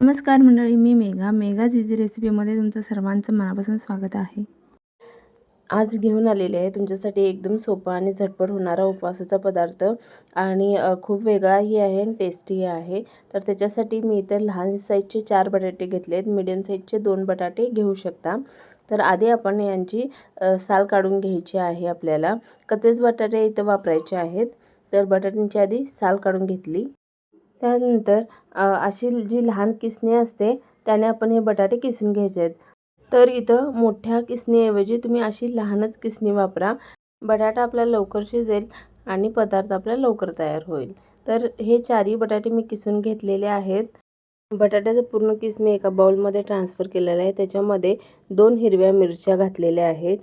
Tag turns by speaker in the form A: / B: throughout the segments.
A: नमस्कार मंडळी मी मेघा. मेघाज इझी रेसिपीमध्ये तुमचं सर्वांचं मनापासून स्वागत आहे. आज घेऊन आलेले आहे तुमच्यासाठी एकदम सोपा आणि झटपट होणारा उपवासाचा पदार्थ आणि खूप वेगळाही आहे आणि टेस्टीही आहे. तर त्याच्यासाठी मी इथं लहान साईजचे चार बटाटे घेतले आहेत. मिडियम साईजचे दोन बटाटे घेऊ शकता. तर आधी आपण यांची साल काढून घ्यायची आहे आपल्याला. कच्चेच बटाटे इथं वापरायचे आहेत. तर बटाट्यांची आधी साल काढून घेतली. त्यानंतर अशी जी लहान किसणी असते त्याने आपण हे बटाटे किसून घ्यायचे आहेत. तर इथं मोठ्या किसणीऐवजी तुम्ही अशी लहानच किसणी वापरा. बटाटा आपला लवकर शिजेल आणि पदार्थ आपला लवकर तयार होईल. तर हे चारही बटाटे मी किसून घेतलेले आहेत. बटाट्याचं पूर्ण किस मी एका बाउलमध्ये ट्रान्सफर केलेलं आहे. त्याच्यामध्ये दोन हिरव्या मिरच्या घातलेल्या आहेत.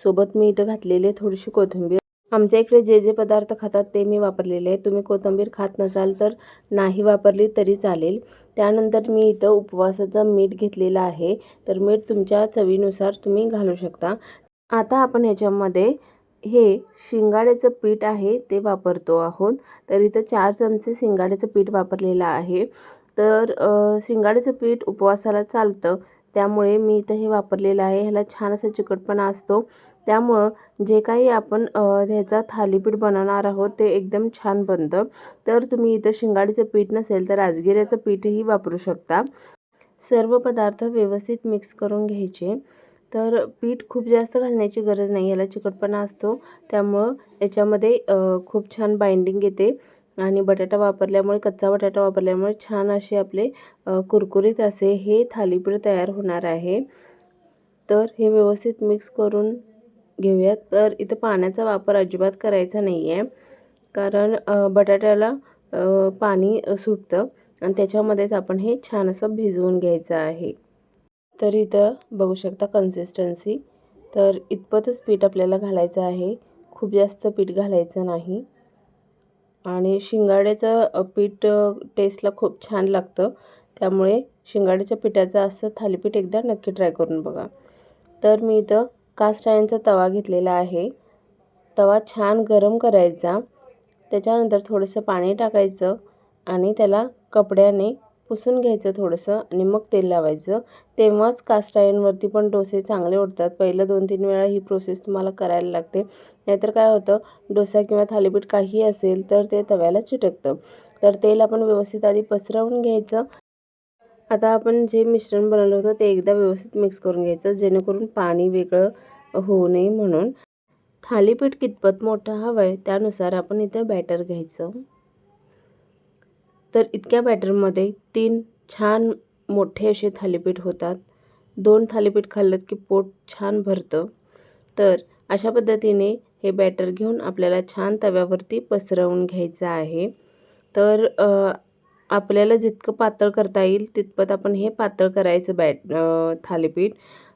A: सोबत मी इथं घातलेली थोडीशी कोथिंबीर आमच्या इकडे जे जे पदार्थ खातात ते मी वापरलेले आहे तुम्ही कोथिंबीर खात नसाल तर नाही वापरली तरी चालेल. त्यानंतर मी इथं उपवासाचं मीठ घेतलेलं आहे. तर मीठ तुमच्या चवीनुसार तुम्ही घालू शकता. आता आपण ह्याच्यामध्ये हे शिंगाड्याचं पीठ आहे ते वापरतो आहोत. तर इथं चार चमचे शिंगाड्याचं पीठ वापरलेलं आहे. तर शिंगाड्याचं पीठ उपवासाला चालतं. त्यामुळे मी इथं हे वापरलेलं आहे. ह्याला छान असा चिकटपणा असतो. त्यामुळं जे काही आपण ह्याचा थालीपीठ बनवणार आहोत ते एकदम छान बनतं. तर तुम्ही इथं शिंगाडीचं पीठ नसेल तर राजगिऱ्याचं पीठही वापरू शकता. सर्व पदार्थ व्यवस्थित मिक्स करून घ्यायचे. तर पीठ खूप जास्त घालण्याची गरज नाही याला चिकटपणा असतो. त्यामुळं याच्यामध्ये खूप छान बाइंडिंग येते. आणि बटाटा वापरल्यामुळे कच्चा बटाटा वापरल्यामुळे छान असे आपले कुरकुरीत असे हे थालीपीठ तयार होणार आहे. तर हे व्यवस्थित मिक्स करून घेऊयात. तर इथं पाण्याचा वापर अजिबात करायचा नाही आहे कारण बटाट्याला पाणी सुटतं. आणि त्याच्यामध्येच आपण हे छान असं भिजवून घ्यायचं आहे. तर इथं बघू शकता कन्सिस्टन्सी तर इतपतच पीठ आपल्याला घालायचं आहे. खूप जास्त पीठ घालायचं नाही. आणि शिंगाड्याचं पीठ टेस्टला खूप छान लागतं. त्यामुळे शिंगाड्याच्या पिठाचं असं थालीपीठ एकदा नक्की ट्राय करून बघा. तर मी इथं कास्ट तवा घेतलेला आहे. तवा छान गरम करायचा. त्याच्यानंतर थोडंसं पाणी टाकायचं आणि त्याला कपड्याने पुसून घ्यायचं थोडंसं आणि मग तेल लावायचं. तेव्हाच कास्ट पण डोसे चांगले उठतात पहिलं दोन तीन वेळा ही प्रोसेस तुम्हाला करायला लागते. नाहीतर काय होतं डोसा किंवा थालीपीठ काही असेल तर ते तव्याला चिटकतं. तर तेल आपण व्यवस्थित आधी पसरवून घ्यायचं. आता आपण जे मिश्रण बनवलं होतं ते एकदा व्यवस्थित मिक्स करून घ्यायचं जेणेकरून पाणी वेगळं होऊ नये म्हणून. थालीपीठ कितपत मोठं हवं आहे त्यानुसार आपण इथं बॅटर घ्यायचं. तर इतक्या बॅटरमध्ये तीन छान मोठे असे थालीपीठ होतात. दोन थालीपीठ खाल्लं की पोट छान भरतं. तर अशा पद्धतीने हे बॅटर घेऊन आपल्याला छान तव्यावरती पसरवून घ्यायचं आहे. तर आपल्याला जितकं पातळ करता येईल तितपत आपण हे पातळ करायचं बॅट थालीपीठ.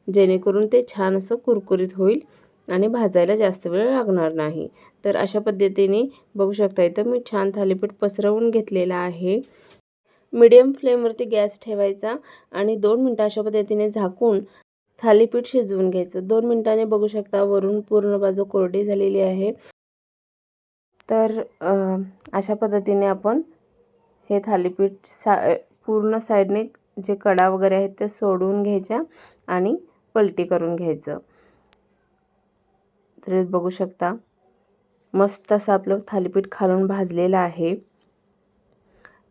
A: जेणेकरून ते छान असं कुरकुरीत होईल आणि भाजायला जास्त वेळ लागणार नाही. तर अशा पद्धतीने बघू शकता इथं मी छान थालीपीठ पसरवून घेतलेलं आहे. मीडियम फ्लेमवरती गॅस ठेवायचा आणि दोन मिनटं अशा पद्धतीने झाकून थालीपीठ शिजवून घ्यायचं. दोन मिनटाने बघू शकता वरून पूर्ण बाजू कोरडी झालेली आहे. तर अशा पद्धतीने आपण हे थालीपीठ सा पूर्ण साईडने जे कडा वगैरे आहेत ते सोडून घ्यायच्या आणि पलटी करून घ्यायचं. तर बघू शकता मस्त असं आपलं थालीपीठ खालून भाजलेलं आहे.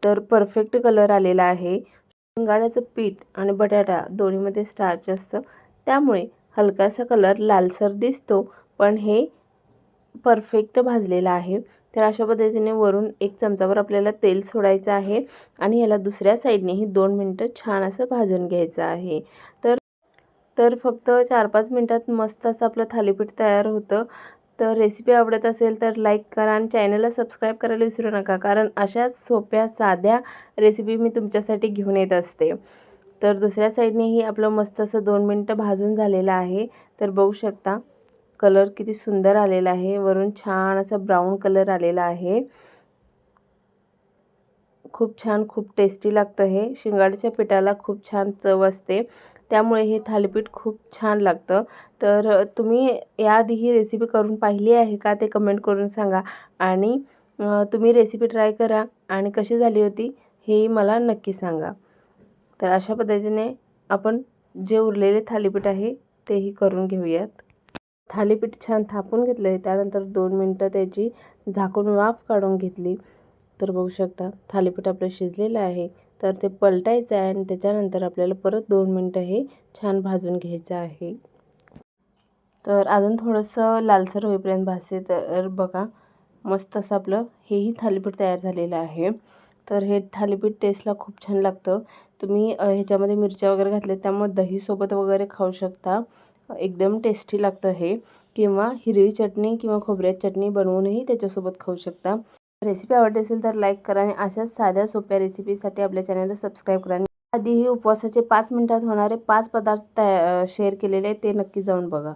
A: तर परफेक्ट कलर आलेला आहे. शिंगाड्याचं पीठ आणि बटाटा दोन्हीमध्ये स्टार्च असतं. त्यामुळे हलकासा कलर लालसर दिसतो पण हे परफेक्ट भाजलेला आहे. तर अशा पद्धतीने वरून एक चमचावर आपल्याला तेल सोडायचं आहे आणि याला दुसऱ्या साईडनेही दोन मिनटं छान असं भाजून घ्यायचं आहे. तर तर फक्त चार पाच मिनटात मस्त असं आपलं थालीपीठ तयार होतं. तर रेसिपी आवडत असेल तर लाईक करा आणि चॅनलला सबस्क्राईब करायला विसरू नका कारण अशाच सोप्या साध्या रेसिपी मी तुमच्यासाठी घेऊन येत असते. तर दुसऱ्या साईडनेही आपलं मस्त असं दोन मिनटं भाजून झालेलं आहे. तर बघू शकता. कलर किती सुंदर आलेला आहे. वरून छान असा ब्राऊन कलर आलेला आहे. खूप छान खूप टेस्टी लागतं हे. शिंगाड्याच्या पिठाला खूप छान चव असते. त्यामुळे हे थालीपीठ खूप छान लागतं. तर तुम्ही याआधी ही रेसिपी करून पाहिली आहे का ते कमेंट करून सांगा. आणि तुम्ही रेसिपी ट्राय करा आणि कशी झाली होती हेही मला नक्की सांगा. तर अशा पद्धतीने आपण जे उरलेले थालीपीठ आहे तेही करून घेऊयात. थालीपीठ छान थापून घेतलं आहे त्यानंतर दोन मिनटं त्याची झाकून वाफ काढून घेतली. तर बघू शकता थालीपीठ आपलं शिजलेलं आहे. तर ते पलटायचं आहे आणि त्याच्यानंतर आपल्याला परत दोन मिनटं हे छान भाजून घ्यायचं आहे. तर अजून थोडंसं लालसर होईपर्यंत भाजते. तर बघा मस्त असं आपलं हेही थालीपीठ तयार झालेलं आहे. तर हे थालीपीठ टेस्टला खूप छान लागतं. तुम्ही ह्याच्यामध्ये मिरच्या वगैरे घातल्या त्यामुळे दहीसोबत वगैरे खाऊ शकता. एकदम टेस्टी लागतं हे. किंवा हिरवी चटणी किंवा खोबऱ्याची चटणी बनवूनही त्याच्यासोबत खाऊ शकता. रेसिपी आवडली असेल तर लाईक करा आणि अशाच साध्या सोप्या रेसिपीसाठी आपल्या चॅनलला सबस्क्राईब करा. आधीही उपवासाचे पाच मिनिटात होणारे पाच पदार्थ तया शेअर केलेले ते नक्की जाऊन बघा.